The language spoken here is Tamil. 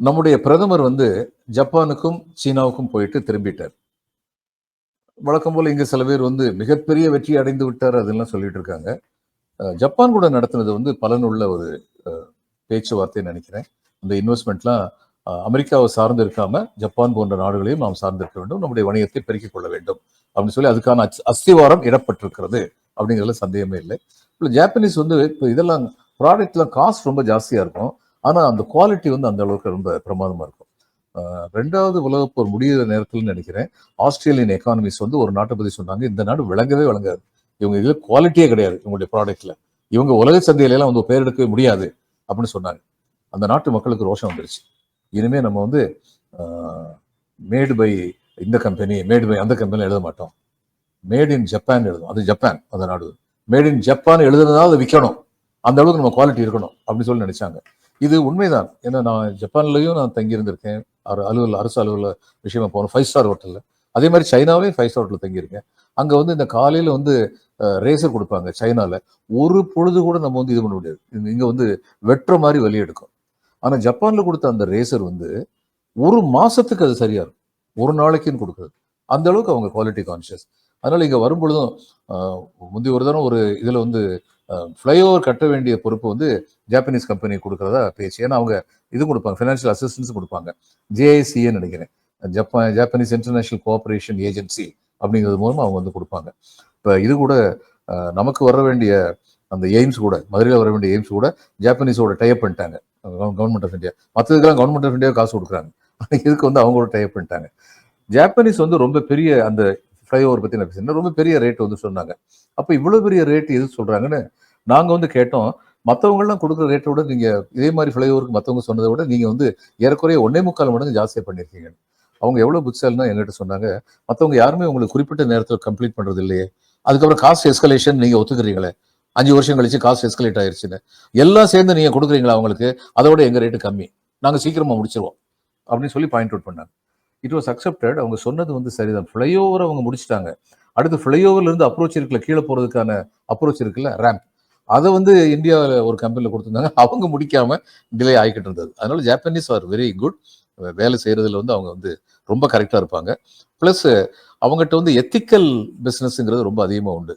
நம்முடைய பிரதமர் வந்து ஜப்பானுக்கும் சீனாவுக்கும் போயிட்டு திரும்பிட்டார். வழக்கம் போல் இங்கே சில பேர் வந்து மிகப்பெரிய வெற்றி அடைந்து விட்டார் அதெல்லாம் சொல்லிட்டு இருக்காங்க. ஜப்பான் கூட நடத்தினது வந்து பலனுள்ள ஒரு பேச்சுவார்த்தைன்னு பேச்சுவார்த்தை நினைக்கிறேன் இந்த இன்வெஸ்ட்மெண்ட்லாம் அமெரிக்காவை சார்ந்து இருக்காம ஜப்பான் போன்ற நாடுகளையும் நாம் சார்ந்திருக்க வேண்டும். நம்முடைய வணிகத்தை பெருக்கிக் கொள்ள வேண்டும். அப்படின்னு சொல்லி அதுக்கான அஸ்- அஸ்திவாரம் இடப்பட்டிருக்கிறது அப்படிங்கிறதுல சந்தேகமே இல்லை. இப்போ ஜாப்பனீஸ் வந்து இப்போ இதெல்லாம் ப்ராடக்ட்லாம் காஸ்ட் ரொம்ப ஜாஸ்தியாக இருக்கும். ஆனால் அந்த குவாலிட்டி வந்து அந்த அளவுக்கு ரொம்ப பிரமாதமாக இருக்கும். ரெண்டாவது உலகப்போர் முடிகிற முடியிற நேரத்தில் நினைக்கிறேன். ஆஸ்திரேலியன் எக்கானமிஸ் வந்து ஒரு நாட்டை பற்றி சொன்னாங்க இந்த நாடு விளங்கவே விளங்காது. இவங்க இதில் குவாலிட்டியே கிடையாது இவங்களுடைய ப்ராடக்ட்ல இவங்க உலக சந்தையிலலாம் வந்து பேர் எடுக்கவே முடியாது. அப்படின்னு சொன்னாங்க. அந்த நாட்டு மக்களுக்கு ரோஷம் வந்துருச்சு. இனிமேல் நம்ம வந்து மேடு பை இந்த கம்பெனி மேடு பை அந்த கம்பெனி எழுத மாட்டோம். மேட் இன் ஜப்பான் எழுதும் அது ஜப்பான் அந்த நாடு. மேட் இன் ஜப்பான் எழுதுனதா அதை விற்கணும் அந்த அளவுக்கு நம்ம குவாலிட்டி இருக்கணும் அப்படின்னு சொல்லி நினைச்சாங்க. இது உண்மைதான். ஏன்னா நான் ஜப்பான்லேயும் நான் தங்கியிருந்திருக்கேன். அலுவல் அரசு அலுவல விஷயமா போனோம். ஃபைவ் ஸ்டார் ஹோட்டலில் அதே மாதிரி சைனாவிலையும் ஃபைவ் ஸ்டார் ஹோட்டலில் தங்கியிருக்கேன். அங்கே வந்து இந்த காலையில் வந்து ரேசர் கொடுப்பாங்க சைனாவில் ஒரு பொழுது கூட நம்ம வந்து இது பண்ண முடியாது. இங்கே வந்து வெட்டுற மாதிரி வலி எடுக்கும். ஜப்பானில் கொடுத்த அந்த ரேசர் வந்து ஒரு மாதத்துக்கு அது சரியாக இருக்கும். ஒரு நாளைக்குன்னு கொடுக்குறது அந்த அளவுக்கு அவங்க குவாலிட்டி கான்ஷியஸ் அதனால் இங்கே வரும்பொழுதும் முந்தைய முந்தி ஒரு தரம் ஒரு இதில் வந்து ஃப்ளைஓவர் கட்ட வேண்டிய பொறுப்பு வந்து ஜாப்பனீஸ் கம்பெனி கொடுக்குறதா பேச்சு. ஏன்னா அவங்க இது கொடுப்பாங்க ஃபினான்ஷியல் அசிஸ்டன்ஸ் கொடுப்பாங்க. ஜேஐசிஏன்னு நினைக்கிறேன். Japan Japanese international cooperation agency அப்படிங்கிறது மூலமாக அவங்க வந்து கொடுப்பாங்க. இப்போ இது கூட நமக்கு வர வேண்டிய அந்த எய்ம்ஸ் கூட மதுரையில் வர வேண்டிய எய்ம்ஸ் கூட ஜாப்பனீஸோட டைப் பண்ணிட்டாங்க. கவர்மெண்ட் ஆஃப் இந்தியா மற்றதுக்கெல்லாம் கவர்மெண்ட் ஆஃப் இந்தியா காசு கொடுக்குறாங்க. இதுக்கு வந்து அவங்களோட டைப் பண்ணிட்டாங்க. ஜாப்பனீஸ் வந்து ரொம்ப பெரிய அந்த ஃப்ளைஓவர் பற்றி நான் பேசினேன் ரொம்ப பெரிய ரேட் வந்து சொன்னாங்க. அப்போ இவ்வளோ பெரிய ரேட் எது சொல்கிறாங்கன்னு நாங்கள் வந்து கேட்டோம். மற்றவங்கெல்லாம் கொடுக்குற ரேட்டை விட நீங்கள் இதே மாதிரி ஃப்ளைஓவருக்கு மற்றவங்க சொன்னதை விட நீங்கள் வந்து ஏறக்குறைய ஒன்னே முக்கால் மடங்கு ஜாஸ்தியாக பண்ணியிருக்கீங்க அவங்க எவ்வளோ புட்சால்னா எங்கிட்ட சொன்னாங்க. மற்றவங்க யாருமே உங்களுக்கு குறிப்பிட்ட நேரத்தில் கம்ப்ளீட் பண்ணுறது இல்லையே. அதுக்கப்புறம் காஸ்ட் எஸ்கலேஷன் நீங்கள் ஒத்துக்கிறீங்களே. அஞ்சு வருஷம் கழிச்சு காஸ்ட் எஸ்கலேட் ஆயிடுச்சுன்னு எல்லாம் சேர்ந்து நீங்கள் கொடுக்குறீங்களா அவங்களுக்கு? அதோட எங்கள் ரேட்டு கம்மி. நாங்கள் சீக்கிரமாக முடிச்சிருவோம். அப்படின்னு சொல்லி பாயிண்ட் அவுட் பண்ணாங்க. இட் வாஸ் அக்செப்டட் அவங்க சொன்னது வந்து சரிதான். ஃப்ளைஓவர் அவங்க முடிச்சிட்டாங்க. அடுத்து ஃப்ளைஓவர்லேருந்து அப்ரோச் இருக்குல்ல கீழே போகிறதுக்கான அப்ரோச் இருக்குல்ல ரேம்ப் அதை வந்து இந்தியாவில் ஒரு கம்பெனியில் கொடுத்துருந்தாங்க. அவங்க முடிக்காமல் டிலே ஆகிக்கிட்டு இருந்தது. அதனால ஜாப்பனீஸ் ஆர் வெரி குட் வேலை செய்கிறதுல வந்து அவங்க வந்து ரொம்ப கரெக்டாக இருப்பாங்க. ப்ளஸ் அவங்ககிட்ட வந்து எத்திக்கல் பிஸ்னஸ்ங்கிறது ரொம்ப அதிகமாக உண்டு.